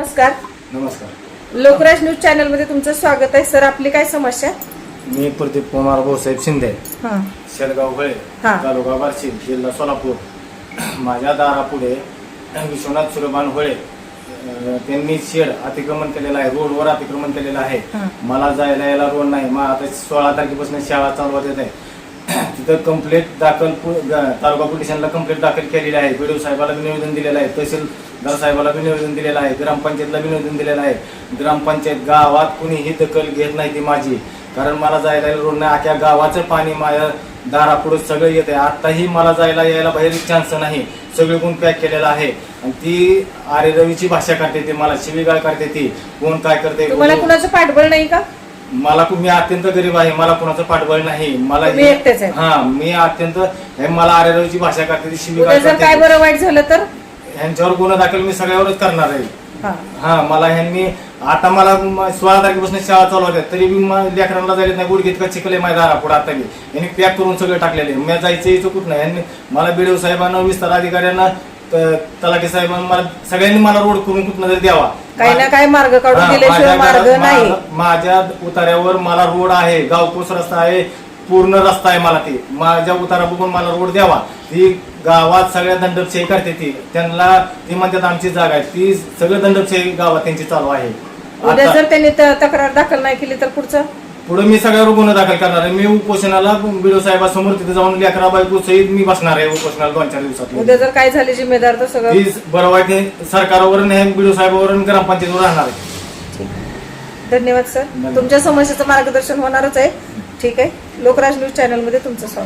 नमस्कार. नमस्कार. लोकराज न्यूज चॅनलमध्ये तुमचं स्वागत आहे. सर आपली काय समस्या? मी प्रदीप कुमार भाऊसाहेब शिंदे. शेलगाव हा. तालुका बार्शी जिल्हा सोलापूर. माझ्या दारापुढे विश्वनाथ सुरभान होळे अं, त्यांनी शेड अतिक्रमण केलेलं आहे रोडवर अतिक्रमण केलेलं आहे. हा. मला जायला यायला रोड नाही. मग आता सोळा तारखेपासून शाळा चालवत येत आहे. तिथं कंप्लेंट दाखल पु- ग- तालुका पोलीस स्टेशनला कंप्लेंट दाखल केलेली आहे. बीडीओ साहेबाला बी निवेदन दिलेलं आहे. तहसीलदार साहेबाला बी निवेदन दिलेलं आहे ग्रामपंचायतला बी निवेदन दिलेलं आहे. ग्रामपंचायत गावात कुणीही दखल घेत नाही ती माझी. कारण मला जायला रोड नाही अख्या गावाचं पाणी माझ्या दारापुढे सगळं येत आहे आताही मला जायला यायला बाहेर चान्स नाही. सगळे गुण पॅक केलेलं आहे. आणि ती आरे रवीची भाषा करते ती मला शिवीगाळ करते ती. कोण काय करते? तुम्हाला कुणाचं पाठबळ नाही का? मला मी अत्यंत गरीब आहे मला कुणाचं पाठबळ नाही. मला तुम्ही ही- एकटेच आहे. हा मी अत्यंत हे मला आरेरवीची भाषा करते ती शिवीगाळ जर काय करते बरं वाईट झालं तर? ह्यांच्यावर गुन्हा दाखल मी सगळ्यावरच करणार आहे. हा. हा मला ह्यांनी आता मला सोळा तारखेपासून शाळा चालू होत्या तरी मी लेकरांना जायला नाही गुडघीत का चिकले माझ्या दारापुढे आता मी यांनी पॅक करून सगळे टाकलेले मी जायचं यायचं कुठं नाही. यांनी मला बीडीओ साहेबांना विस्तार अधिकाऱ्यांना त- तलाठी साहेबांना मला सगळ्यांनी मला रोड करून कुठं तरी द्यावा. काही ना काही मार्ग काढून माझ्या उतार्यावर मला रोड आहे गावकोस रस्ता आहे पूर्ण रस्ता आहे मला ते. माझ्या उतारा बघून मला रोड द्यावा. ती गावात सगळ्या दंडपशाही करते ती. त्यांना ती म्हणतात आमची जागा आहे ती सगळं दंडपशाही गावात त्यांची चालू आहे. उद्या आता जर त्यांनी त- तक्रार दाखल नाही केली तर पुढचं? पुढे मी सगळ्यावर गुन्हा दाखल करणार आहे. मी उपोषणाला बिडो साहेबासमोर तिथे जाऊन लेकरा बायको सहित मी बसणार आहे उपोषणाला दोन चार दिवसात. उद्या जर काय झाली जिम्मेदार तर सगळं ती बरं वाईट हे सरकारवर हे बिडो साहेबावर आणि ग्रामपंचायतीवर राहणार आहे. धन्यवाद सर. धन्यवाद. तुमच्या समस्येचं मार्गदर्शन होणारच आहे. ठीक आहे. लोकराज न्यूज चॅनलमध्ये तुमचं स्वागत.